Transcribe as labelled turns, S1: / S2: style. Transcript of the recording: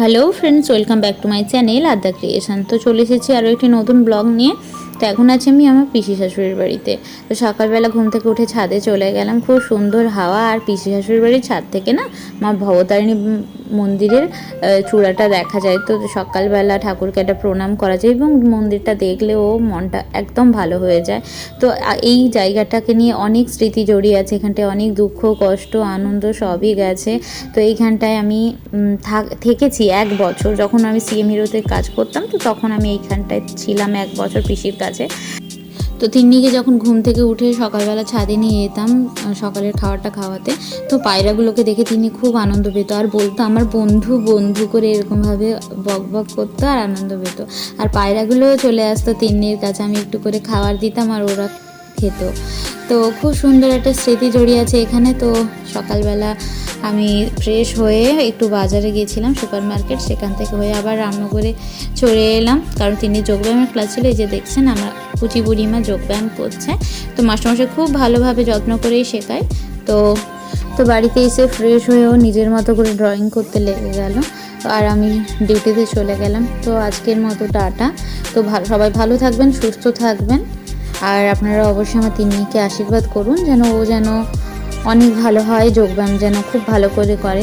S1: Hello friends welcome back to my channel Adya creation তো চলে এসেছি আরও একটি নতুন ব্লগ নিয়ে। তো এখন আছি আমি আমার পিসি শাশুড়ির বাড়িতে। তো সকালবেলা ঘুম থেকে উঠে ছাদে চলে গেলাম। খুব সুন্দর হাওয়া আর পিসি শাশুড়ির বাড়ির ছাদ থেকে না মা ভবতারিণী মন্দিরের চূড়াটা দেখা যায়। তো সকালবেলা ঠাকুরকে একটা প্রণাম করা যায় এবং মন্দিরটা দেখলেও মনটা একদম ভালো হয়ে যায়। তো এই জায়গাটাকে নিয়ে অনেক স্মৃতি জড়িয়ে আছে। এখানটায় অনেক দুঃখ, কষ্ট, আনন্দ সবই গেছে। তো এইখানটায় আমি থাক- থেকেছি এক বছর। যখন আমি সিএম হিরোতে কাজ করতাম, তো তখন আমি এইখানটায় ছিলাম এক বছর পিসির কাছে তো তিন্নিকে যখন ঘুম থেকে উঠে সকালবেলা ছাদে নিয়ে যেতাম সকালের খাবারটা খাওয়াতে, তো পায়রাগুলোকে দেখে তিনি খুব আনন্দ পেত। আর বলতো, আমার বন্ধু বন্ধু করে এরকমভাবে বক বক করতো আর আনন্দ পেত। আর পায়রাগুলোও চলে আসতো তিন্নির কাছে, আমি একটু করে খাবার দিতাম আর ওরা খেত। তো খুব সুন্দর একটা স্মৃতি জড়িয়ে আছে এখানে। তো সকালবেলা আমি ফ্রেশ হয়ে একটু বাজারে গিয়েছিলাম সুপার মার্কেট সেখান থেকে হয়ে আবার রামনগরে চলে এলাম। কারণ তিনি যোগব্যায়ামের ক্লাস ছিল, এই যে দেখছেন আমার কুচি বুড়িমা যোগব্যায়াম করছে। তো মাস্টারমশাই খুব ভালোভাবে যত্ন করেই শেখায়। তো তো বাড়িতে এসে ফ্রেশ হয়েও নিজের মতো করে ড্রয়িং করতে লেগে গেল। আর আমি ডিউটিতে চলে গেলাম। তো আজকের মতো টাটা। তো ভালো সবাই ভালো থাকবেন, সুস্থ থাকবেন। আর আপনারা অবশ্যই আমার তিন্নিকে আশীর্বাদ করুন, যেন ও যেন অনেক ভালো হয়, যোগব্যায়াম যেন খুব ভালো করে করে।